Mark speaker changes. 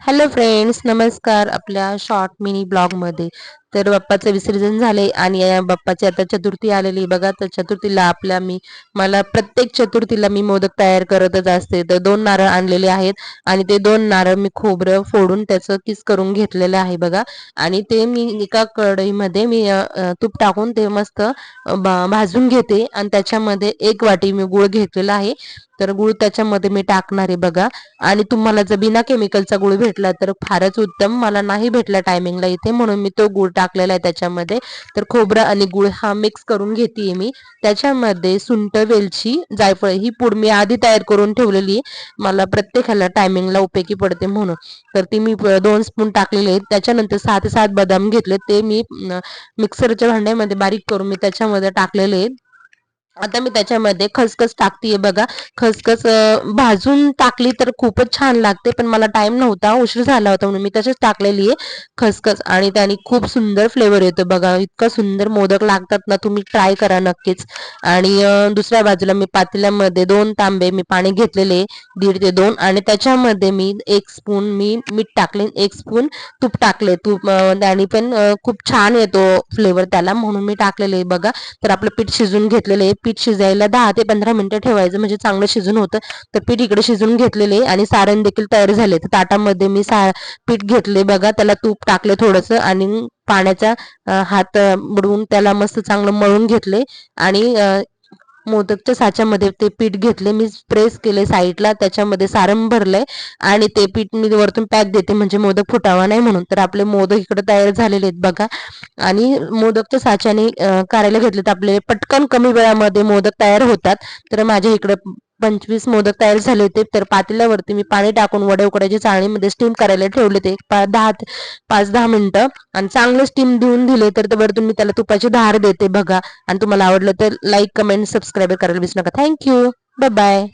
Speaker 1: Hello friends नमस्कार आपल्या short mini ब्लॉगमध्ये तर बाप्पाचं विसर्जन झाले आणि बाप्पाची आता चतुर्थी आलेली. बघा तर चतुर्थीला आपल्या मी मला प्रत्येक चतुर्थीला मी मोदक तयार करतच असते. तर दोन नारळ आणलेले आहेत आणि ते दोन नारळ मी खोबरं फोडून त्याचं किस करून घेतलेलं आहे बघा. आणि ते मी एका कढईमध्ये मी तूप टाकून ते मस्त भाजून घेते. आणि त्याच्यामध्ये एक वाटी मी गुळ घेतलेला आहे. तर गुळ त्याच्यामध्ये मी टाकणार आहे बघा. आणि तुम्हाला जर बिना केमिकलचा गुळ भेटला तर फारच उत्तम. मला नाही भेटला टायमिंगला इथे म्हणून मी तो गुळ टाकलेला आहे त्याच्यामध्ये. तर खोबरा आणि गुळ हा मिक्स करून घेते मी. त्याच्यामध्ये सुंट वेलची जायफळ ही पूड मी आधी तयार करून ठेवलेली आहे. मला प्रत्येकाला टायमिंगला उपयोगी पडते म्हणून. तर ती मी दोन स्पून टाकलेले आहेत. त्याच्यानंतर सहा ते सात बदाम घेतले. ते मी मिक्सरच्या भांड्यामध्ये बारीक करून मी त्याच्यामध्ये टाकलेले आहेत. आता मी त्याच्यामध्ये खसखस टाकतीये बघा. खसखस भाजून टाकली तर खूपच छान लागते पण मला टाइम नव्हता उशीर झाला होता म्हणून मी तशीच टाकलेली आहे खसखस. आणि त्याने खूप सुंदर फ्लेवर येतो बघा. इतका सुंदर मोदक लागतात ना तुम्ही ट्राय करा नक्कीच. आणि दुसऱ्या बाजूला मी पातेल्यामध्ये दोन तांबे मी पाणी घेतलेले दीड ते दोन. आणि त्याच्यामध्ये मी एक स्पून मी मीठ टाकले एक स्पून तूप टाकले. तूप आणि पण खूप छान येतो फ्लेवर त्याला म्हणून मी टाकलेले बघा. तर आपलं पीठ शिजून घेतलेलं आहे पीठ शिजायला दहा ते पंधरा मिनिटं ठेवायचं म्हणजे चांगलं शिजून होतं. तर पीठ इकडे शिजून घेतलेले आणि सारण देखील तयार झाले तर ताटामध्ये मी सा पीठ घेतले बघा त्याला तूप टाकले थोडंसं आणि पाण्याचा हात बुडवून त्याला मस्त चांगलं मळून घेतले आणि मोदकच्या साच्यामध्ये ते पीठ घेतले मी प्रेस केले साईडला त्याच्यामध्ये सारण भरलंय आणि ते पीठ मी वरतून पॅक देते म्हणजे मोदक फुटावा नाही म्हणून. तर आपले मोदक इकडे तयार झालेले आहेत बघा. आणि मोदकच्या साच्याने करायला घेतले तर आपले पटकन कमी वेळामध्ये मोदक तयार होतात. तर माझ्या इकडे पंचवीस मोदक तयार झाले होते तर पातेल्यावरती मी पाणी टाकून वडे उकड्याच्या चाळणीमध्ये स्टीम करायला ठेवले ते दहा पाच दहा मिनिटं. आणि चांगले स्टीम देऊन दिले तर वरतून मी त्याला तुपाची धार देते बघा. आणि तुम्हाला आवडलं तर लाईक कमेंट सबस्क्राईब करायला विसरू नका. Thank you bye bye